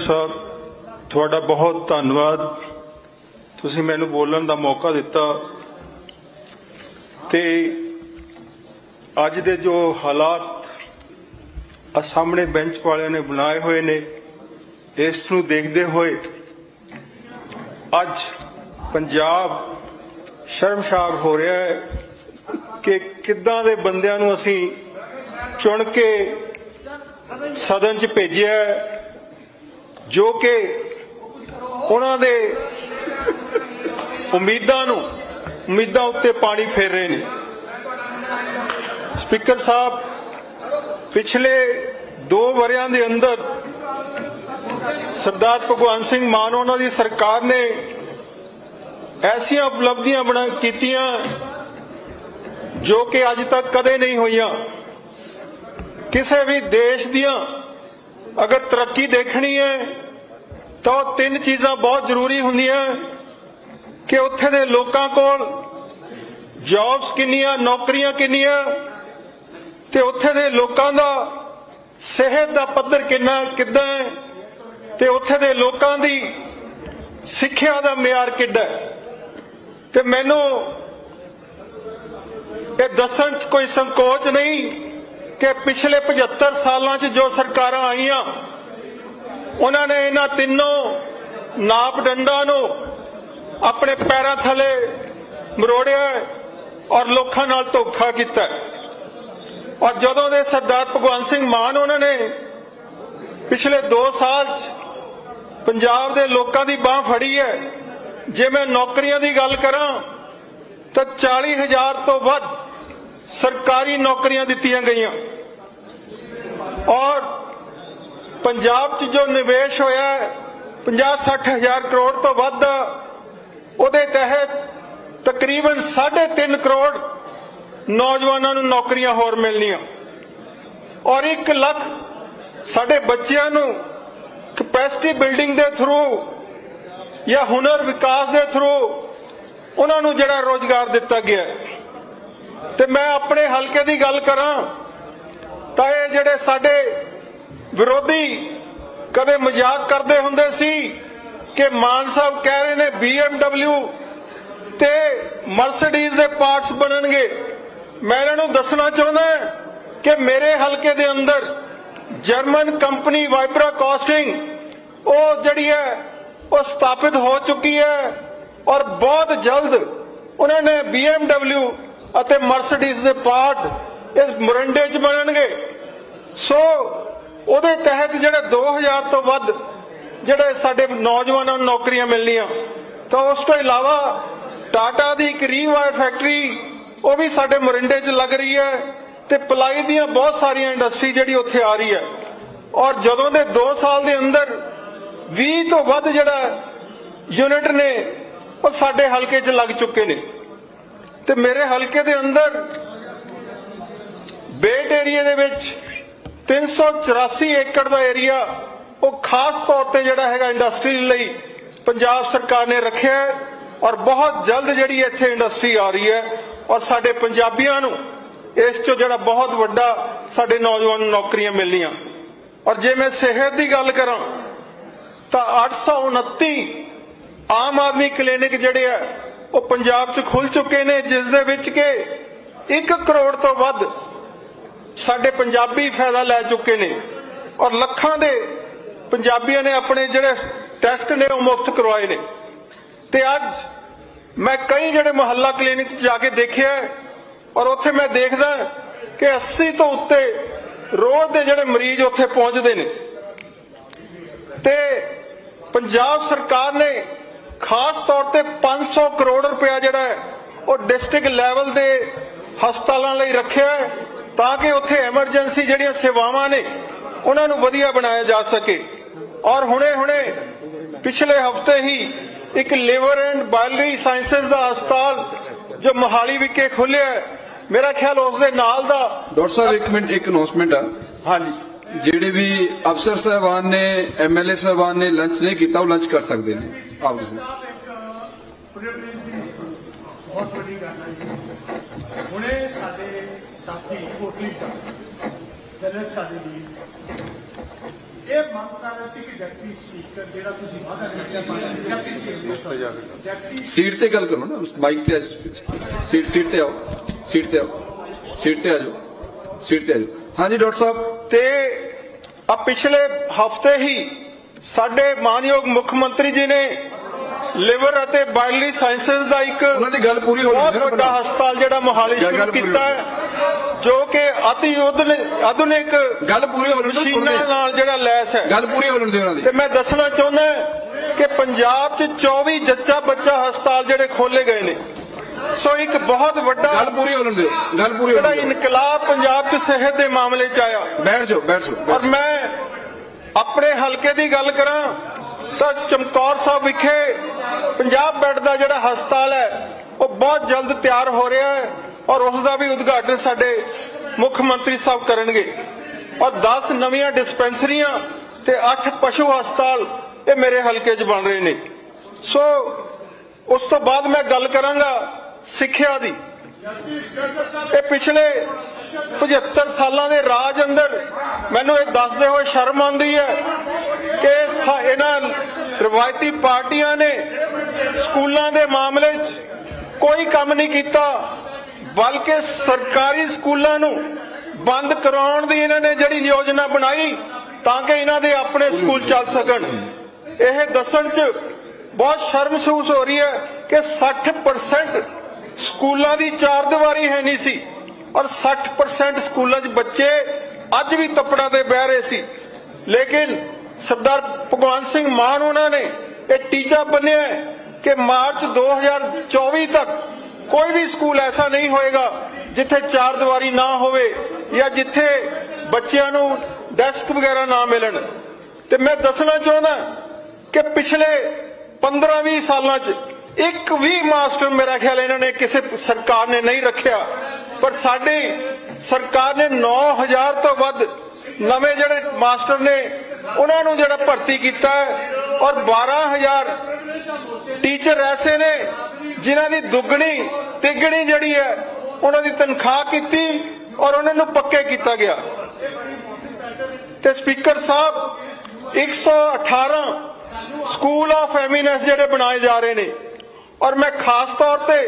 ਸਾਹਿਬ, ਤੁਹਾਡਾ ਬਹੁਤ ਧੰਨਵਾਦ। ਤੁਸੀਂ ਮੈਨੂੰ ਬੋਲਣ ਦਾ ਮੌਕਾ ਦਿੱਤਾ। ਤੇ ਅੱਜ ਦੇ ਜੋ ਹਾਲਾਤ ਆ ਸਾਹਮਣੇ ਬੈਂਚ ਵਾਲਿਆਂ ਨੇ ਬਣਾਏ ਹੋਏ ਨੇ, ਇਸ ਨੂੰ ਦੇਖਦੇ ਹੋਏ ਅੱਜ ਪੰਜਾਬ ਸ਼ਰਮਸ਼ਾਰ ਹੋ ਰਿਹਾ ਹੈ ਕਿ ਕਿੱਦਾਂ ਦੇ ਬੰਦਿਆਂ ਨੂੰ ਅਸੀਂ ਚੁਣ ਕੇ ਸਦਨ 'ਚ ਭੇਜਿਆ ਜੋ ਕਿ ਉਹਨਾਂ ਦੇ ਉਮੀਦਾਂ ਨੂੰ, ਉਮੀਦਾਂ ਉੱਤੇ ਪਾਣੀ ਫੇਰ ਰਹੇ ਨੇ। ਸਪੀਕਰ ਸਾਹਿਬ, ਪਿਛਲੇ 2 ਵਰਿਆਂ ਦੇ ਅੰਦਰ ਸਰਦਾਰ ਭਗਵੰਤ ਸਿੰਘ ਮਾਨ ਉਹਨਾਂ ਦੀ ਸਰਕਾਰ ਨੇ ਐਸੀਆਂ ਉਪਲਬਧੀਆਂ ਬਣਾ, ਕੀਤੀਆਂ ਜੋ ਕਿ ਅੱਜ ਤੱਕ ਕਦੇ ਨਹੀਂ ਹੋਈਆਂ। ਕਿਸੇ ਵੀ ਦੇਸ਼ ਦੀਆਂ ਅਗਰ ਤਰੱਕੀ ਦੇਖਣੀ ਹੈ ਤਾਂ ਉਹ ਤਿੰਨ ਚੀਜ਼ਾਂ ਬਹੁਤ ਜ਼ਰੂਰੀ ਹੁੰਦੀਆਂ। ਕਿ ਉੱਥੇ ਦੇ ਲੋਕਾਂ ਕੋਲ ਜੌਬਸ ਕਿੰਨੀਆਂ, ਨੌਕਰੀਆਂ ਕਿੰਨੀਆਂ, ਤੇ ਉੱਥੇ ਦੇ ਲੋਕਾਂ ਦਾ ਸਿਹਤ ਦਾ ਪੱਧਰ ਕਿੰਨਾ, ਕਿੱਦਾਂ ਹੈ, ਤੇ ਉੱਥੇ ਦੇ ਲੋਕਾਂ ਦੀ ਸਿੱਖਿਆ ਦਾ ਮਿਆਰ ਕਿੱਡਾ ਹੈ। ਤੇ ਮੈਨੂੰ ਇਹ ਦੱਸਣ 'ਚ ਕੋਈ ਸੰਕੋਚ ਨਹੀਂ ਕਿ ਪਿਛਲੇ 75 ਸਾਲਾਂ 'ਚ ਜੋ ਸਰਕਾਰਾਂ ਆਈਆਂ ਉਹਨਾਂ ਨੇ ਇਹਨਾਂ ਤਿੰਨੋਂ ਨਾਪ ਡੰਡਾ ਨੂੰ ਆਪਣੇ ਪੈਰਾਂ ਥੱਲੇ ਮਰੋੜਿਆ ਔਰ ਲੋਕਾਂ ਨਾਲ ਧੋਖਾ ਕੀਤਾ। ਔਰ ਜਦੋਂ ਦੇ ਸਰਦਾਰ ਭਗਵੰਤ ਸਿੰਘ ਮਾਨ ਉਹਨਾਂ ਨੇ ਪਿਛਲੇ 2 ਸਾਲ 'ਚ ਪੰਜਾਬ ਦੇ ਲੋਕਾਂ ਦੀ ਬਾਹ ਫੜੀ ਹੈ, ਜੇ ਮੈਂ ਨੌਕਰੀਆਂ ਦੀ ਗੱਲ ਕਰਾਂ, ਤਾਂ 40000 ਤੋਂ ਵੱਧ ਸਰਕਾਰੀ ਨੌਕਰੀਆਂ ਦਿੱਤੀਆਂ ਗਈਆਂ। ਔਰ ਪੰਜਾਬ 'ਚ ਜੋ ਨਿਵੇਸ਼ ਹੋਇਆ ਹੈ 50-60 ਹਜ਼ਾਰ ਕਰੋੜ ਤੋਂ ਵੱਧ, ਉਹਦੇ ਤਹਿਤ ਤਕਰੀਬਨ 3.5 ਕਰੋੜ ਨੌਜਵਾਨਾਂ ਨੂੰ ਨੌਕਰੀਆਂ ਹੋਰ ਮਿਲਣੀਆਂ ਔਰ 1 ਲੱਖ ਸਾਡੇ ਬੱਚਿਆਂ ਨੂੰ ਕਪੈਸਿਟੀ ਬਿਲਡਿੰਗ ਦੇ ਥਰੂ ਜਾਂ ਹੁਨਰ ਵਿਕਾਸ ਦੇ ਥਰੂ ਉਹਨਾਂ ਨੂੰ ਜਿਹੜਾ ਰੋਜ਼ਗਾਰ ਦਿੱਤਾ ਗਿਆ ਹੈ। ਤੇ ਮੈਂ ਆਪਣੇ ਹਲਕੇ ਦੀ ਗੱਲ ਕਰਾਂ ਤਾਂ ਇਹ ਜਿਹੜੇ ਸਾਡੇ ਵਿਰੋਧੀ ਕਦੇ ਮਜ਼ਾਕ ਕਰਦੇ ਹੁੰਦੇ ਸੀ ਕਿ ਮਾਨ ਸਾਹਿਬ ਕਹਿ ਰਹੇ ਨੇ BMW ਤੇ ਮਰਸੀਡੀਜ਼ ਦੇ ਪਾਰਟਸ ਬਣਨਗੇ। ਮੈਂ ਇਹਨਾਂ ਨੂੰ ਦੱਸਣਾ ਚਾਹੁੰਦਾ ਕਿ ਮੇਰੇ ਹਲਕੇ ਦੇ ਅੰਦਰ ਜਰਮਨ ਕੰਪਨੀ ਵਾਈਬਰਾ ਕਾਸਟਿੰਗ, ਉਹ ਜਿਹੜੀ ਹੈ, ਉਹ ਸਥਾਪਿਤ ਹੋ ਚੁੱਕੀ ਹੈ ਔਰ ਬਹੁਤ ਜਲਦ ਉਹਨਾਂ ਨੇ BMW ਅਤੇ ਮਰਸੀਡੀਜ਼ ਦੇ ਪਾਰਟ ਇਸ ਮੁਰੰਡੇ 'ਚ ਬਣਨਗੇ। ਸੋ ਉਹਦੇ ਤਹਿਤ ਜਿਹੜੇ 2000 ਤੋਂ ਵੱਧ ਜਿਹੜੇ ਸਾਡੇ ਨੌਜਵਾਨਾਂ ਨੂੰ ਨੌਕਰੀਆਂ ਮਿਲਣੀਆਂ, ਤਾਂ ਉਸ ਤੋਂ ਇਲਾਵਾ ਟਾਟਾ ਦੀ ਇੱਕ ਰੀਵਾਇਰ ਫੈਕਟਰੀ, ਉਹ ਵੀ ਸਾਡੇ ਮੋਰਿੰਡੇ 'ਚ ਲੱਗ ਰਹੀ ਹੈ ਤੇ ਪਲਾਈ ਦੀਆਂ ਬਹੁਤ ਸਾਰੀਆਂ ਇੰਡਸਟਰੀ ਜਿਹੜੀ ਉੱਥੇ ਆ ਰਹੀ ਹੈ। ਔਰ ਜਦੋਂ ਦੇ 2 ਸਾਲ ਦੇ ਅੰਦਰ 20 ਤੋਂ ਵੱਧ ਜਿਹੜਾ ਯੂਨਿਟ ਨੇ, ਉਹ ਸਾਡੇ ਹਲਕੇ 'ਚ ਲੱਗ ਚੁੱਕੇ ਨੇ। ਤੇ ਮੇਰੇ ਹਲਕੇ ਦੇ ਅੰਦਰ ਬੇਟ ਏਰੀਆ ਦੇ ਵਿੱਚ 384 ਏਕੜ ਦਾ ਏਰੀਆ, ਉਹ ਖਾਸ ਤੌਰ ਤੇ ਜਿਹੜਾ ਹੈਗਾ ਇੰਡਸਟਰੀ ਲਈ ਪੰਜਾਬ ਸਰਕਾਰ ਨੇ ਰੱਖਿਆ ਹੈ ਔਰ ਬਹੁਤ ਜਲਦ ਜਿਹੜੀ ਇੱਥੇ ਇੰਡਸਟਰੀ ਆ ਰਹੀ ਹੈ ਔਰ ਸਾਡੇ ਪੰਜਾਬੀਆਂ ਨੂੰ ਇਸ ਚੋਂ ਜਿਹੜਾ ਬਹੁਤ ਵੱਡਾ ਸਾਡੇ ਨੌਜਵਾਨ ਨੂੰ ਨੌਕਰੀਆਂ ਮਿਲਣੀਆਂ। ਔਰ ਜੇ ਮੈਂ ਸਿਹਤ ਦੀ ਗੱਲ ਕਰਾਂ, ਤਾਂ 829 ਆਮ ਆਦਮੀ ਕਲੀਨਿਕ ਜਿਹੜੇ ਆ, ਉਹ ਪੰਜਾਬ 'ਚ ਖੁੱਲ ਚੁੱਕੇ ਨੇ, ਜਿਸ ਦੇ ਵਿੱਚ ਕਿ 1 ਕਰੋੜ ਤੋਂ ਵੱਧ ਸਾਡੇ ਪੰਜਾਬੀ ਫਾਇਦਾ ਲੈ ਚੁੱਕੇ ਨੇ ਔਰ ਲੱਖਾਂ ਦੇ ਪੰਜਾਬੀਆਂ ਨੇ ਆਪਣੇ ਜਿਹੜੇ ਟੈਸਟ ਨੇ ਉਹ ਮੁਫਤ ਕਰਵਾਏ ਨੇ। ਤੇ ਅੱਜ ਮੈਂ ਕਈ ਜਿਹੜੇ ਮੁਹੱਲਾ ਕਲੀਨਿਕ ਜਾ ਕੇ ਦੇਖਿਆ ਔਰ ਉੱਥੇ ਮੈਂ ਦੇਖਦਾ ਕਿ 80 ਤੋਂ ਉੱਤੇ ਰੋਜ਼ ਦੇ ਜਿਹੜੇ ਮਰੀਜ਼ ਉੱਥੇ ਪਹੁੰਚਦੇ ਨੇ। ਤੇ ਪੰਜਾਬ ਸਰਕਾਰ ਨੇ ਖਾਸ ਤੌਰ ਤੇ 500 ਕਰੋੜ ਰੁਪਇਆ ਜਿਹੜਾ ਉਹ ਡਿਸਟ੍ਰਿਕਟ ਲੈਵਲ ਦੇ ਹਸਪਤਾਲਾਂ ਲਈ ਰੱਖਿਆ ਤਾਂ ਕਿ ਉੱਥੇ ਐਮਰਜੈਂਸੀ ਜਿਹੜੀਆਂ ਸੇਵਾਵਾਂ ਨੇ ਉਹਨਾਂ ਨੂੰ ਵਧੀਆ ਬਣਾਇਆ ਜਾ ਸਕੇ। ਔਰ ਹੁਣੇ-ਹੁਣੇ ਪਿਛਲੇ ਹਫ਼ਤੇ ਹੀ ਇੱਕ ਲਿਵਰ ਐਂਡ ਬਾਇਲਰੀ ਸਾਇੰਸਜ਼ ਦਾ ਹਸਪਤਾਲ ਜੋ ਮੋਹਾਲੀ ਵਿਖੇ ਖੁੱਲਿਆ ਮੇਰਾ ਖਿਆਲ ਉਸ ਦੇ ਨਾਲ ਦਾ ਡਾਕਟਰ ਸਾਹਿਬ ਇੱਕ ਮਿੰਟ ਇੱਕ ਅਨਾਉਂਸਮੈਂਟ ਆ। ਹਾਂਜੀ। ਜਿਹੜੇ ਵੀ ਅਫਸਰ ਸਾਹਿਬਾਨ ਨੇ ਐਮਐਲਏ ਸਾਹਿਬਾਨ ਨੇ ਲੰਚ ਨਹੀਂ ਕੀਤਾ ਉਹ ਲੰਚ ਕਰ ਸਕਦੇ ਨੇ। ਆਓ ਜੀ। ਬਹੁਤ ਵੱਡੀ ਗੱਲ ਹੈ ਜੀ। ਹੁਣੇ ਸਾਡੇ ਸਾਥੀ ਕੋਟਲੀ ਸਾਹਿਬ ਜਨਰਲ ਸਾਡੇ ਲਈ ਇਹ ਮੰਗ ਕਰ ਰਹੇ ਸੀ ਕਿ ਡਿਪਟੀ ਸਪੀਕਰ ਜਿਹੜਾ ਤੁਸੀਂ ਵਾਅਦਾ ਕੀਤਾ ਪਾਰਟੀ ਡਿਪਟੀ ਸਪੀਕਰ ਸੀਟ ਤੇ ਗੱਲ ਕਰੋ ਨਾ ਮਾਈਕ ਤੇ। ਸੀਟ ਸੀਟ ਤੇ ਆਓ ਸੀਟ ਤੇ ਆਓ ਸੀਟ ਤੇ ਆ ਜਾਓ ਸੀਟ ਤੇ ਆ ਜਾਓ। ਹਾਂਜੀ ਡਾਕਟਰ ਸਾਹਿਬ ਤੇ ਆ ਪਿਛਲੇ ਹਫ਼ਤੇ ਹੀ ਸਾਡੇ ਮਾਨਯੋਗ ਮੁੱਖ ਮੰਤਰੀ ਜੀ ਨੇ ਲਿਵਰ ਅਤੇ ਬਾਇਲਰੀ ਸਾਇੰਸਸ ਦਾ ਇੱਕ ਉਹਨਾਂ ਦੀ ਗੱਲ ਪੂਰੀ ਹੋ ਬਹੁਤ ਰਹੀ ਹੈ ਵੱਡਾ ਹਸਪਤਾਲ ਜਿਹੜਾ ਮੋਹਾਲੀ ਸ਼ੁਰੂ ਕੀਤਾ ਹੈ। ਜੋ ਕਿ ਅਤੀ ਆਧੁਨਿਕ ਗੱਲ ਪੂਰੀ ਹੋ ਰਹੀ ਹੈ ਮਸ਼ੀਨਾਂ ਨਾਲ ਜਿਹੜਾ ਲੈਸ ਹੈ। ਗੱਲ ਪੂਰੀ ਹੋ ਰਹੀ ਹੈ ਉਹਨਾਂ ਦੀ। ਤੇ ਮੈਂ ਦੱਸਣਾ ਚਾਹੁੰਦਾ ਕਿ ਪੰਜਾਬ 'ਚ 24 ਜੱਚਾ ਬੱਚਾ ਹਸਪਤਾਲ ਜਿਹੜੇ ਖੋਲੇ ਗਏ ਨੇ। ਸੋ ਇੱਕ ਬਹੁਤ ਵੱਡਾ ਗੱਲ ਪੂਰੀ ਹੋ ਦਿਓ। ਗੱਲ ਪੂਰੀ ਹੋ ਜਿਹੜਾ ਇਨਕਲਾਬ ਪੰਜਾਬ 'ਚ ਸਿਹਤ ਦੇ ਮਾਮਲੇ 'ਚ ਆਇਆ। ਬੈਠ ਜਾਓ ਬੈਠ ਜਾਓ ਔਰ ਮੈਂ ਆਪਣੇ ਹਲਕੇ ਦੀ ਗੱਲ ਕਰਾਂ ਤਾਂ ਚਮਕੌਰ ਸਾਹਿਬ ਵਿਖੇ ਪੰਜਾਬ ਬੈੱਡ ਦਾ ਜਿਹੜਾ ਹਸਪਤਾਲ ਹੈ, ਉਹ ਬਹੁਤ ਜਲਦ ਤਿਆਰ ਹੋ ਰਿਹਾ ਹੈ ਔਰ ਉਸ ਦਾ ਵੀ ਉਦਘਾਟਨ ਸਾਡੇ ਮੁੱਖ ਮੰਤਰੀ ਸਾਹਿਬ ਕਰਨਗੇ। ਔਰ 10 ਨਵੀਆਂ ਡਿਸਪੈਂਸਰੀਆਂ ਤੇ 8 ਪਸ਼ੂ ਹਸਪਤਾਲ ਇਹ ਮੇਰੇ ਹਲਕੇ 'ਚ ਬਣ ਰਹੇ ਨੇ। ਸੋ ਉਸ ਤੋਂ ਬਾਅਦ ਮੈਂ ਗੱਲ ਕਰਾਂਗਾ ਸਿੱਖਿਆ ਦੀ। ਇਹ ਪਿਛਲੇ 75 ਸਾਲਾਂ ਦੇ ਰਾਜ ਅੰਦਰ ਮੈਨੂੰ ਇਹ ਦੱਸਦੇ ਹੋਏ ਸ਼ਰਮ ਆਉਂਦੀ ਹੈ ਕਿ ਇਹਨਾਂ ਰਵਾਇਤੀ ਪਾਰਟੀਆਂ ਨੇ ਸਕੂਲਾਂ ਦੇ ਮਾਮਲੇ 'ਚ ਕੋਈ ਕੰਮ ਨਹੀਂ ਕੀਤਾ, ਬਲਕਿ ਸਰਕਾਰੀ ਸਕੂਲਾਂ ਨੂੰ ਬੰਦ ਕਰਾਉਣ ਦੀ ਇਹਨਾਂ ਨੇ ਜਿਹੜੀ ਯੋਜਨਾ ਬਣਾਈ ਤਾਂ ਕਿ ਇਹਨਾਂ ਦੇ ਆਪਣੇ ਸਕੂਲ ਚੱਲ ਸਕਣ। ਇਹ ਦੱਸਣ 'ਚ ਬਹੁਤ ਸ਼ਰਮ ਮਹਿਸੂਸ ਹੋ ਰਹੀ ਹੈ ਕਿ 60% ਸਕੂਲਾਂ ਦੀ ਚਾਰ ਦੀਵਾਰੀ ਹੈ ਨਹੀਂ ਸੀ। ਔਰ 60% ਸਕੂਲਾਂ 'ਚ ਬੱਚੇ ਅੱਜ ਵੀ ਤੱਪੜਾਂ ਤੇ ਬਹਿ ਰਹੇ ਸੀ। ਲੇਕਿਨ ਸਰਦਾਰ ਭਗਵੰਤ ਸਿੰਘ ਮਾਨ ਉਹਨਾਂ ਨੇ ਇਹ ਟੀਚਾ ਬੰਨਿਆ ਹੈ ਕਿ ਮਾਰਚ 2024 ਤੱਕ ਕੋਈ ਵੀ ਸਕੂਲ ਐਸਾ ਨਹੀਂ ਹੋਏਗਾ ਜਿੱਥੇ ਚਾਰ ਦੀਵਾਰੀ ਨਾ ਹੋਵੇ ਜਾਂ ਜਿੱਥੇ ਬੱਚਿਆਂ ਨੂੰ ਡੈਸਕ ਵਗੈਰਾ ਨਾ ਮਿਲਣ। ਤੇ ਮੈਂ ਦੱਸਣਾ ਚਾਹੁੰਦਾ ਕਿ ਪਿਛਲੇ 15-20 ਸਾਲਾਂ 'ਚ ਇੱਕ ਵੀ ਮਾਸਟਰ ਮੇਰਾ ਖਿਆਲ ਇਹਨਾਂ ਨੇ ਕਿਸੇ ਸਰਕਾਰ ਨੇ ਨਹੀਂ ਰੱਖਿਆ। ਪਰ ਸਾਡੀ ਸਰਕਾਰ ਨੇ 9000 ਤੋਂ ਵੱਧ ਨਵੇਂ ਜਿਹੜੇ ਮਾਸਟਰ ਨੇ, ਉਹਨਾਂ ਨੂੰ ਜਿਹੜਾ ਭਰਤੀ ਕੀਤਾ ਹੈ ਔਰ 12000 ਟੀਚਰ ਐਸੇ ਨੇ ਜਿਨ੍ਹਾਂ ਦੀ ਦੁੱਗਣੀ, ਤਿੱਗਣੀ ਜਿਹੜੀ ਹੈ, ਉਹਨਾਂ ਦੀ ਤਨਖਾਹ ਕੀਤੀ ਔਰ ਉਹਨਾਂ ਨੂੰ ਪੱਕੇ ਕੀਤਾ ਗਿਆ। ਤੇ ਸਪੀਕਰ ਸਾਹਿਬ 118 ਸਕੂਲ ਆਫ ਐਮੀਨੈਂਸ ਜਿਹੜੇ ਬਣਾਏ ਜਾ ਰਹੇ ਨੇ ਔਰ ਮੈਂ ਖਾਸ ਤੌਰ ਤੇ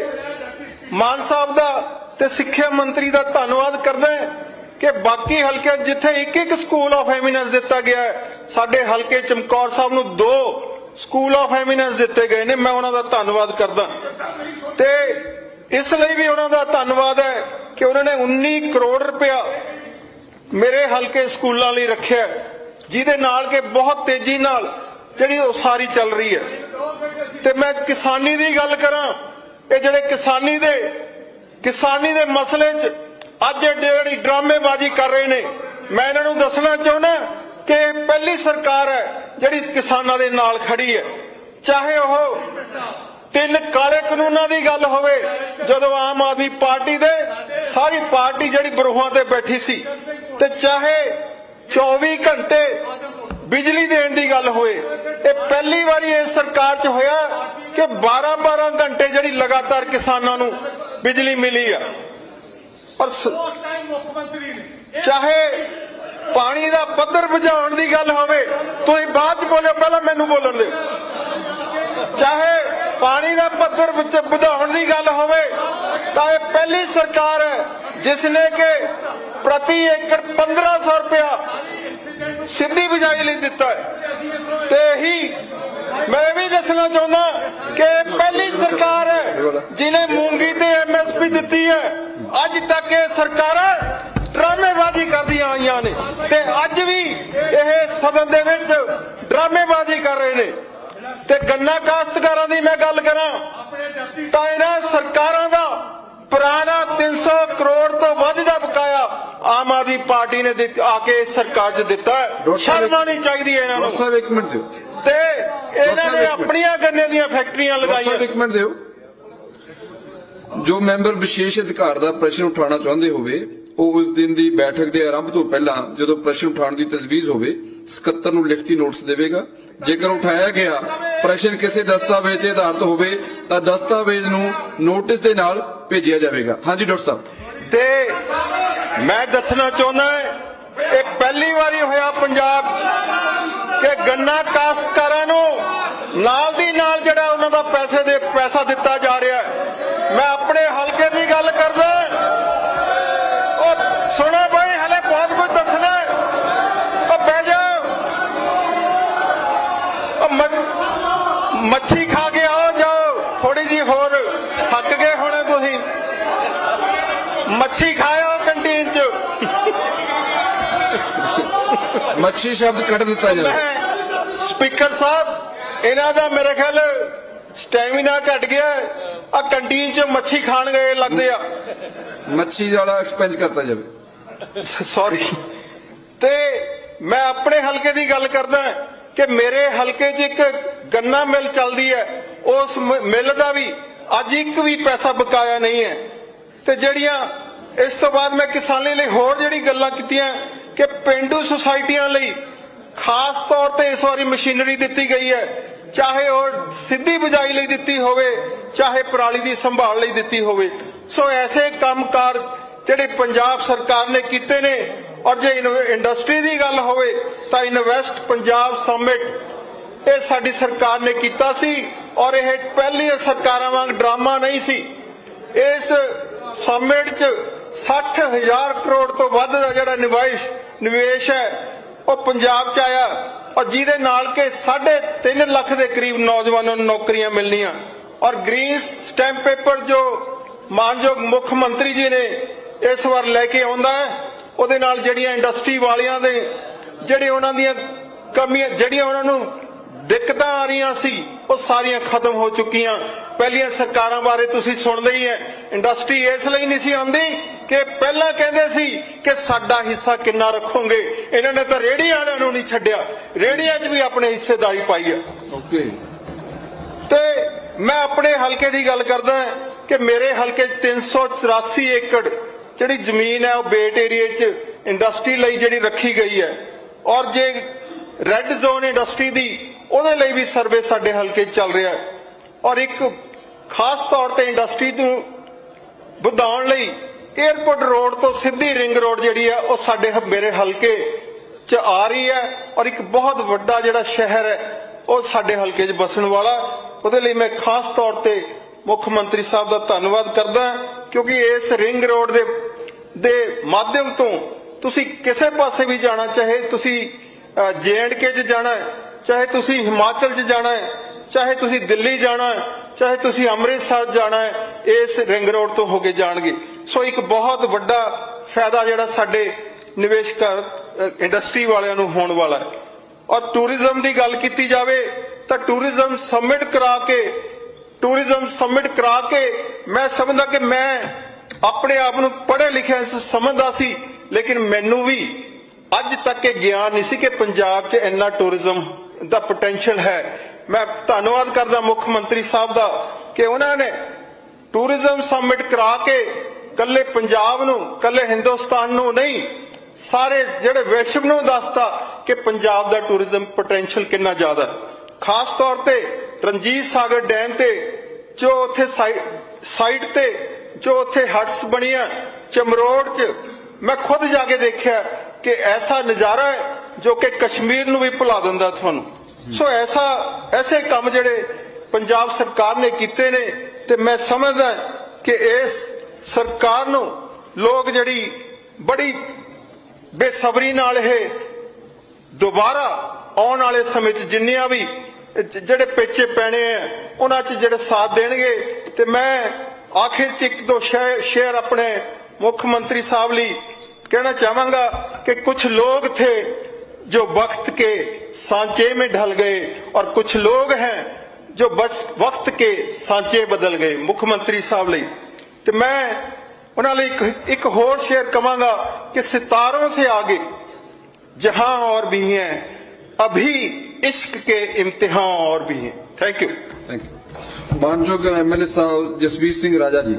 ਮਾਨ ਸਾਹਿਬ ਦਾ ਤੇ ਸਿੱਖਿਆ ਮੰਤਰੀ ਦਾ ਧੰਨਵਾਦ ਕਰਦਾ ਹਾਂ ਕਿ ਬਾਕੀ ਹਲਕਿਆਂ ਜਿੱਥੇ ਇੱਕ ਇੱਕ ਸਕੂਲ ਆਫ ਐਮੀਨੈਂਸ ਦਿੱਤਾ ਗਿਆ ਹੈ, ਸਾਡੇ ਹਲਕੇ ਚਮਕੌਰ ਸਾਹਿਬ ਨੂੰ ਦੋ ਸਕੂਲ ਆਫ ਐਮੀਨੈਂਸ ਦਿੱਤੇ ਗਏ ਨੇ, ਮੈਂ ਉਹਨਾਂ ਦਾ ਧੰਨਵਾਦ ਕਰਦਾ। ਤੇ ਇਸ ਲਈ ਵੀ ਉਹਨਾਂ ਦਾ ਧੰਨਵਾਦ ਹੈ ਕਿ ਉਹਨਾਂ ਨੇ 19 ਕਰੋੜ ਰੁਪਇਆ ਮੇਰੇ ਹਲਕੇ ਸਕੂਲਾਂ ਲਈ ਰੱਖਿਆ ਜਿਹਦੇ ਨਾਲ ਕਿ ਬਹੁਤ ਤੇਜ਼ੀ ਨਾਲ ਜਿਹੜੀ ਉਸਾਰੀ ਚੱਲ ਰਹੀ ਹੈ। ਤੇ ਮੈਂ ਕਿਸਾਨੀ ਦੀ ਗੱਲ ਕਰਾਂ, ਇਹ ਜਿਹੜੇ ਕਿਸਾਨੀ ਦੇ ਕਿਸਾਨੀ ਦੇ ਮਸਲੇ 'ਚ ਅੱਜ ਇਹ ਜਿਹੜੀ ਡਰਾਮੇਬਾਜ਼ੀ ਕਰ ਰਹੇ ਨੇ। ਮੈਂ ਇਹਨਾਂ ਨੂੰ ਦੱਸਣਾ ਚਾਹੁੰਦਾ ਕਿ ਇਹ ਪਹਿਲੀ ਸਰਕਾਰ ਹੈ ਜਿਹੜੀ ਕਿਸਾਨਾਂ ਦੇ ਨਾਲ ਖੜੀ ਹੈ। ਚਾਹੇ ਉਹ ਤਿੰਨ ਕਾਲੇ ਕਾਨੂੰਨਾਂ ਦੀ ਗੱਲ ਹੋਵੇ, ਜਦੋਂ ਆਮ ਆਦਮੀ ਪਾਰਟੀ ਦੇ, ਸਾਰੀ ਪਾਰਟੀ ਜਿਹੜੀ ਬਰੂਹਾਂ ਤੇ ਬੈਠੀ ਸੀ, ਤੇ ਚਾਹੇ 24 ਘੰਟੇ ਬਿਜਲੀ ਦੇਣ ਦੀ ਗੱਲ ਹੋਏ ਇਹ ਪਹਿਲੀ ਵਾਰੀ ਇਸ ਸਰਕਾਰ 'ਚ ਹੋਇਆ ਕਿ 12-12 ਘੰਟੇ ਜਿਹੜੀ ਲਗਾਤਾਰ ਕਿਸਾਨਾਂ ਨੂੰ ਬਿਜਲੀ ਮਿਲੀ ਆ। ਪਰ ਚਾਹੇ ਪਾਣੀ ਦਾ ਪੱਧਰ ਬੁਝਾਉਣ ਦੀ ਗੱਲ ਹੋਵੇ, ਤੁਸੀਂ ਬਾਅਦ ਚ ਬੋਲਿਓ, ਪਹਿਲਾਂ ਮੈਨੂੰ ਬੋਲਣ ਦਿਓ। ਚਾਹੇ ਪਾਣੀ ਦਾ ਪੱਧਰ ਵਧਾਉਣ ਦੀ ਗੱਲ ਹੋਵੇ, ਤਾਂ ਇਹ ਪਹਿਲੀ ਸਰਕਾਰ ਹੈ ਜਿਸ ਨੇ ਕਿ ਪ੍ਰਤੀ ਏਕੜ 1500 ਰੁਪਇਆ ਸਿੱਧੀ ਬਿਜਾਈ ਲਈ ਦਿੱਤਾ ਹੈ। ਤੇ ਇਹੀ ਮੈਂ ਵੀ ਦੱਸਣਾ ਚਾਹੁੰਦਾ ਕਿ ਪਹਿਲੀ ਸਰਕਾਰ ਜਿਨੇ ਮੂੰਗੀ ਤੇ ਐਮਐਸਪੀ ਦਿੱਤੀ ਹੈ ਅੱਜ ਤੱਕ ਇਹ ਸਰਕਾਰਾਂ ਡਰਾਮੇਬਾਜ਼ੀ ਕਰਦੀਆਂ ਆਈਆਂ ਨੇ ਤੇ ਅੱਜ ਵੀ ਇਹ ਸਦਨ ਦੇ ਵਿੱਚ ਡਰਾਮੇਬਾਜ਼ੀ ਕਰ ਰਹੇ ਨੇ। ਤੇ ਗੰਨਾ ਕਾਸ਼ਤਕਾਰਾਂ ਦੀ ਮੈਂ ਗੱਲ ਕਰਾਂ ਤਾਂ ਇਹਨਾਂ ਸਰਕਾਰਾਂ ਦਾ ਪੁਰਾਣਾ 300 ਕਰੋੜ ਤੋਂ ਵੱਧ ਦਾ ਬਕਾਇਆ ਆਮ ਆਦਮੀ ਪਾਰਟੀ ਨੇ ਆ ਕੇ ਸਰਕਾਰ 'ਚ ਦਿੱਤਾ ਸ਼ਰਮ ਆਉਣੀ ਚਾਹੀਦੀ ਹੈ ਇਹਨਾਂ ਨੂੰ। ਸਾਹਿਬ ਇੱਕ ਮਿੰਟ। ਦਿਓ ਤੇ ਇਹਨਾਂ ਨੇ। ਆਪਣੀਆਂ ਗੰਨੇ ਦੀਆਂ ਫੈਕਟਰੀਆਂ ਲਗਾਈਆਂ। ਇੱਕ ਮਿੰਟ ਦਿਓ। ਜੋ ਮੈਂਬਰ ਵਿਸ਼ੇਸ਼ ਅਧਿਕਾਰ ਦਾ ਪ੍ਰਸ਼ਨ ਉਠਾਉਣਾ ਚਾਹੁੰਦੇ ਹੋਵੇ ਉਹ ਉਸ ਦਿਨ ਦੀ ਬੈਠਕ ਦੇ ਆਰੰਭ ਤੋਂ ਪਹਿਲਾਂ ਜਦੋਂ ਪ੍ਰਸ਼ਨ ਉਠਾਉਣ ਦੀ ਤਜਵੀਜ਼ ਹੋਵੇ ਸਕੱਤਰ ਨੂੰ ਲਿਖਤੀ ਨੋਟਿਸ ਦੇਵੇਗਾ। ਜੇਕਰ ਉਠਾਇਆ ਗਿਆ ਪ੍ਰਸ਼ਨ ਕਿਸੇ ਦਸਤਾਵੇਜ਼ ਦੇ ਆਧਾਰਿਤ ਹੋਵੇ ਤਾਂ ਦਸਤਾਵੇਜ਼ ਨੂੰ ਨੋਟਿਸ ਦੇ ਨਾਲ ਭੇਜਿਆ ਜਾਵੇਗਾ। ਹਾਂਜੀ ਡਾਕਟਰ ਸਾਹਿਬ। ਤੇ ਮੈਂ ਦੱਸਣਾ ਚਾਹੁੰਦਾ ਇਹ ਪਹਿਲੀ ਵਾਰੀ ਹੋਇਆ ਪੰਜਾਬ 'ਚ ਕਿ ਗੰਨਾ ਕਾਸ਼ਤਕਾਰਾਂ ਨੂੰ ਨਾਲ ਦੀ ਨਾਲ ਜਿਹੜਾ ਉਹਨਾਂ ਦਾ ਪੈਸੇ ਦੇ ਪੈਸਾ ਦਿੱਤਾ ਜਾ ਰਿਹਾ ਮੈਂ ਆਪਣੇ ਹਲਕੇ ਦੀ ਗੱਲ ਕਰਦਾ। ਉਹ ਸੁਣੋ ਬਈ ਹਲੇ ਬਹੁਤ ਕੁਝ ਦੱਸਣਾ। ਉਹ ਬਹਿ ਜਾਓ। ਉਹ ਮੱਛੀ ਖਾ ਕੇ ਆਓ ਜਾਓ। ਥੋੜੀ ਜੀ ਹੋਰ ਥੱਕ ਗਏ ਹੋਣੇ ਤੁਸੀਂ। ਮੱਛੀ ਖਾਓ ਕੰਟੀਨ ਚ। ਮੱਛੀ ਸ਼ਬਦ ਕੱਢ ਦਿੱਤਾ ਜਾਵੇ ਸਪੀਕਰ ਸਾਹਿਬ ਇਹਨਾਂ ਦਾ ਮੇਰੇ ਖਿਆਲ ਸਟੈਮਿਨਾ ਘਟ ਗਿਆ ਆ ਕੰਟੀਨ ਚ ਮੱਛੀ ਖਾਣ ਗਏ ਲੱਗਦੇ ਆ। ਮੱਛੀ ਵਾਲਾ ਐਕਸਪੈਂਜ ਕਰਤਾ ਜਾਵੇ। ਸੌਰੀ ਤੇ ਮੈਂ ਆਪਣੇ ਹਲਕੇ ਦੀ ਗੱਲ ਕਰਦਾ ਕਿ ਮੇਰੇ ਹਲਕੇ 'ਚ ਇੱਕ ਗੰਨਾ ਮਿਲ ਚੱਲਦੀ ਹੈ। ਉਸ ਮਿਲ ਦਾ ਵੀ ਅੱਜ ਇੱਕ ਵੀ ਪੈਸਾ ਬਕਾਇਆ ਨਹੀਂ ਹੈ। ਤੇ ਜਿਹੜੀਆਂ ਇਸ ਤੋਂ ਬਾਅਦ ਮੈਂ ਕਿਸਾਨੀ ਲਈ ਹੋਰ ਜਿਹੜੀ ਗੱਲਾਂ ਕੀਤੀਆਂ ਕਿ ਪਿੰਡੂ ਸੁਸਾਇਟੀਆਂ ਲਈ ਖਾਸ ਤੌਰ ਤੇ ਇਸ ਵਾਰੀ ਮਸ਼ੀਨਰੀ ਦਿੱਤੀ ਗਈ ਹੈ। ਚਾਹੇ ਉਹ ਸਿੱਧੀ ਬਜਾਈ ਲਈ ਦਿੱਤੀ ਹੋਵੇ, ਚਾਹੇ ਪਰਾਲੀ ਦੀ ਸੰਭਾਲ ਲਈ ਦਿੱਤੀ ਹੋਵੇ। ਸੋ ਐਸੇ ਕੰਮਕਾਰ ਜਿਹੜੇ ਪੰਜਾਬ ਸਰਕਾਰ ਨੇ ਕੀਤੇ ਨੇ, ਔਰ ਜੇ ਇੰਡਸਟਰੀ ਦੀ ਗੱਲ ਹੋਵੇ, ਤਾਂ ਇਨਵੈਸਟ ਪੰਜਾਬ ਸਮਿਟ ਇਹ ਸਾਡੀ ਸਰਕਾਰ ਨੇ ਕੀਤਾ ਸੀ, ਔਰ ਇਹ ਪਹਿਲੀ ਸਰਕਾਰਾਂ ਵਾਂਗ ਡਰਾਮਾ ਨਹੀਂ ਸੀ। ਇਸ ਸਮਿਟ 'ਚ 60000 ਕਰੋੜ ਤੋਂ ਵੱਧ ਦਾ ਜਿਹੜਾ ਨਿਵੇਸ਼ ਨਿਵੇਸ਼ ਹੈ ਉਹ ਪੰਜਾਬ 'ਚ ਆਇਆ ਔਰ ਜਿਹਦੇ ਨਾਲ ਕਿ 3.5 ਲੱਖ ਦੇ ਕਰੀਬ ਨੌਜਵਾਨਾਂ ਨੂੰ ਨੌਕਰੀਆਂ ਮਿਲਣੀਆਂ। ਔਰ ਗ੍ਰੀਨ ਸਟੈਂਪ ਪੇਪਰ ਜੋ ਮਾਨਯੋਗ ਮੁੱਖ ਮੰਤਰੀ ਜੀ ਨੇ ਇਸ ਵਾਰ ਲੈ ਕੇ ਆਉਂਦਾ ਹੈ, ਉਹਦੇ ਨਾਲ ਜਿਹੜੀਆਂ ਇੰਡਸਟਰੀ ਵਾਲਿਆਂ ਦੇ, ਜਿਹੜੇ ਉਹਨਾਂ ਦੀਆਂ ਕਮੀਆਂ, ਜਿਹੜੀਆਂ ਉਹਨਾਂ ਨੂੰ ਦਿੱਕਤਾਂ ਆ ਰਹੀਆਂ ਸੀ ਉਹ ਸਾਰੀਆਂ ਖਤਮ ਹੋ ਚੁੱਕੀਆਂ। ਪਹਿਲੀਆਂ ਸਰਕਾਰਾਂ ਬਾਰੇ ਤੁਸੀਂ ਸੁਣਦੇ ਹੀ ਹੈ। ਇੰਡਸਟਰੀ ਇਸ ਲਈ ਨਹੀਂ ਸੀ ਆਉਂਦੀ ਕਿ ਪਹਿਲਾਂ ਕਹਿੰਦੇ ਸੀ ਕਿ ਸਾਡਾ ਹਿੱਸਾ ਕਿੰਨਾ ਰੱਖੋਗੇ। ਇਹਨਾਂ ਨੇ ਤਾਂ ਰੇਹੜੀ ਵਾਲਿਆਂ ਨੂੰ ਨਹੀਂ ਛੱਡਿਆ। ਰੇਹੜੀਆਂ 'ਚ ਵੀ ਆਪਣੇ ਹਿੱਸੇਦਾਰੀ ਪਾਈ ਹੈ। ਓਕੇ। ਤੇ ਮੈਂ ਆਪਣੇ ਹਲਕੇ ਦੀ ਗੱਲ ਕਰਦਾ ਕਿ ਮੇਰੇ ਹਲਕੇ 'ਚ 384 ਏਕੜ ਜਿਹੜੀ ਜ਼ਮੀਨ ਹੈ ਉਹ ਬੇਟ ਏਰੀਏ 'ਚ ਇੰਡਸਟਰੀ ਲਈ ਜਿਹੜੀ ਰੱਖੀ ਗਈ ਹੈ। ਔਰ ਜੇ ਰੈੱਡ ਜ਼ੋਨ ਇੰਡਸਟਰੀ ਦੀ ਉਹਦੇ ਲਈ ਵੀ ਸਰਵੇ ਸਾਡੇ ਹਲਕੇ 'ਚ ਚੱਲ ਰਿਹਾ ਔਰ ਇੱਕ ਖਾਸ ਤੌਰ ਤੇ ਇੰਡਸਟਰੀ ਨੂੰ ਵਧਾਉਣ ਲਈ 에ਅਰਪੋਰਟ ਰੋਡ ਤੋਂ ਸਿੱਧੀ ਰਿੰਗ ਰੋਡ ਜਿਹੜੀ ਹੈ, ਉਹ ਸਾਡੇ ਮੇਰੇ ਹਲਕੇ 'ਚ ਆ ਰਹੀ ਹੈ। ਔਰ ਇੱਕ ਬਹੁਤ ਵੱਡਾ ਜਿਹੜਾ ਸ਼ਹਿਰ ਹੈ, ਉਹ ਸਾਡੇ ਹਲਕੇ 'ਚ ਬਸਣ ਵਾਲਾ। ਉਹਦੇ ਲਈ ਮੈਂ ਖਾਸ ਤੌਰ ਤੇ ਮੁੱਖ ਮੰਤਰੀ ਸਾਹਿਬ ਦਾ ਧੰਨਵਾਦ ਕਰਦਾ ਕਿਉਂਕਿ ਇਸ ਰਿੰਗ ਰੋਡ ਦੇ ਦੇ ਮਾਧਿਅਮ ਤੋਂ ਤੁਸੀਂ ਕਿਸੇ ਪਾਸੇ ਵੀ ਜਾਣਾ ਚਾਹੇ, ਤੁਸੀਂ ਜੇਐਂਡਕੇ 'ਚ ਜਾਣਾ ਚਾਹੇ ਤੁਸੀਂ ਹਿਮਾਚਲ 'ਚ ਜਾਣਾ ਹੈ ਚਾਹੇ ਤੁਸੀਂ ਦਿੱਲੀ ਜਾਣਾ ਹੈ ਚਾਹੇ ਤੁਸੀਂ ਅੰਮ੍ਰਿਤਸਰ ਜਾਣਾ ਹੈ ਇਸ ਰਿੰਗ ਰੋਡ ਤੋਂ ਹੋ ਕੇ ਜਾਣਗੇ। ਸੋ ਇੱਕ ਬਹੁਤ ਵੱਡਾ ਫਾਇਦਾ ਜਿਹੜਾ ਸਾਡੇ ਨਿਵੇਸ਼ਕਾਰ ਅ, ਇੰਡਸਟਰੀ ਵਾਲਿਆਂ ਨੂੰ ਹੋਣ ਵਾਲਾ ਹੈ। ਔਰ ਟੂਰਿਜ਼ਮ ਦੀ ਗੱਲ ਕੀਤੀ ਜਾਵੇ ਤਾਂ ਟੂਰਿਜ਼ਮ ਸਮਿਟ ਕਰਾ ਕੇ ਟੂਰਿਜ਼ਮ ਸਮਿਟ ਕਰਾ ਕੇ ਮੈਂ ਸਮਝਦਾ ਕਿ ਮੈਂ ਆਪਣੇ ਆਪ ਨੂੰ ਪੜ੍ਹੇ ਲਿਖਿਆ ਸਮਝਦਾ ਸੀ ਲੇਕਿਨ ਮੈਨੂੰ ਵੀ ਅੱਜ ਤੱਕ ਇਹ ਗਿਆਨ ਨਹੀਂ ਸੀ ਕਿ ਪੰਜਾਬ 'ਚ ਇੰਨਾ ਟੂਰਿਜ਼ਮ ਦਾ ਪੋਟੈਂਸ਼ੀਅਲ ਹੈ। ਮੈਂ ਧੰਨਵਾਦ ਕਰਦਾ ਮੁੱਖ ਮੰਤਰੀ ਸਾਹਿਬ ਦਾ ਕਿ ਉਹਨਾਂ ਨੇ ਟੂਰਿਜ਼ਮ ਸਮਿਟ ਕਰਾ ਕੇ ਕੱਲੇ ਪੰਜਾਬ ਨੂੰ ਕੱਲੇ ਹਿੰਦੁਸਤਾਨ ਨੂੰ ਨਹੀਂ, ਸਾਰੇ ਜਿਹੜੇ ਵਿਸ਼ਵ ਨੂੰ ਦੱਸਤਾ ਕਿ ਪੰਜਾਬ ਦਾ ਟੂਰਿਜ਼ਮ ਪੋਟੈਂਸ਼ੀਅਲ ਕਿੰਨਾ ਜ਼ਿਆਦਾ ਖਾਸ ਤੌਰ ਤੇ ਰਣਜੀਤ ਸਾਗਰ ਡੈਮ ਤੇ, ਜੋ ਉੱਥੇ ਸਾਈਟ ਤੇ, ਜੋ ਉੱਥੇ ਹਟਸ ਬਣੀਆਂ, ਚਮਰੋੜ 'ਚ, ਮੈਂ ਖੁਦ ਜਾ ਕੇ ਦੇਖਿਆ ਕਿ ਐਸਾ ਨਜ਼ਾਰਾ ਹੈ ਜੋ ਕਿ ਕਸ਼ਮੀਰ ਨੂੰ ਵੀ ਭੁਲਾ ਦਿੰਦਾ ਤੁਹਾਨੂੰ। ਸੋ ਐਸਾ, ਐਸੇ ਕੰਮ ਜਿਹੜੇ ਪੰਜਾਬ ਸਰਕਾਰ ਨੇ ਕੀਤੇ ਨੇ ਤੇ ਮੈਂ ਸਮਝਦਾ ਕਿ ਇਸ ਸਰਕਾਰ ਨੂੰ ਲੋਕ ਜਿਹੜੀ ਬੜੀ ਬੇਸਬਰੀ ਨਾਲ ਇਹ ਦੁਬਾਰਾ ਆਉਣ ਵਾਲੇ ਸਮੇਂ 'ਚ ਜਿੰਨੀਆਂ ਵੀ ਜਿਹੜੇ ਪੇਚੇ ਪੈਣੇ ਆ, ਉਹਨਾਂ 'ਚ ਜਿਹੜੇ ਸਾਥ ਦੇਣਗੇ ਤੇ ਮੈਂ ਆਖਿਰ 'ਚ ਇੱਕ ਦੋ ਸ਼ੇ- ਸ਼ੇਅਰ ਆਪਣੇ ਮੁੱਖ ਮੰਤਰੀ ਸਾਹਿਬ ਲਈ ਕਹਿਣਾ ਚਾਹਾਂਗਾ कि कुछ लोग थे जो वक्त के सांचे में ढल गए और कुछ लोग हैं जो बस वक्त के सांचे बदल गए ਮੁੱਖ ਮੰਤਰੀ ਸਾਹਿਬ ਲਈ ਤੇ ਮੈਂ ਉਹਨਾਂ ਲਈ ਇੱਕ- ਇੱਕ ਹੋਰ ਸ਼ੇਅਰ ਕਵਾਂਗਾ ਕਿ सितारों से आगे जहां और भी हैं अभी इश्क के इम्तिहान और भी हैं थैंक यू ਥੈਂਕ ਯੂ ਮਾਨਯੋਗ ਐਮਐਲਏ ਸਾਹਿਬ ਜਸਵੀਰ ਸਿੰਘ ਰਾਜਾ ਜੀ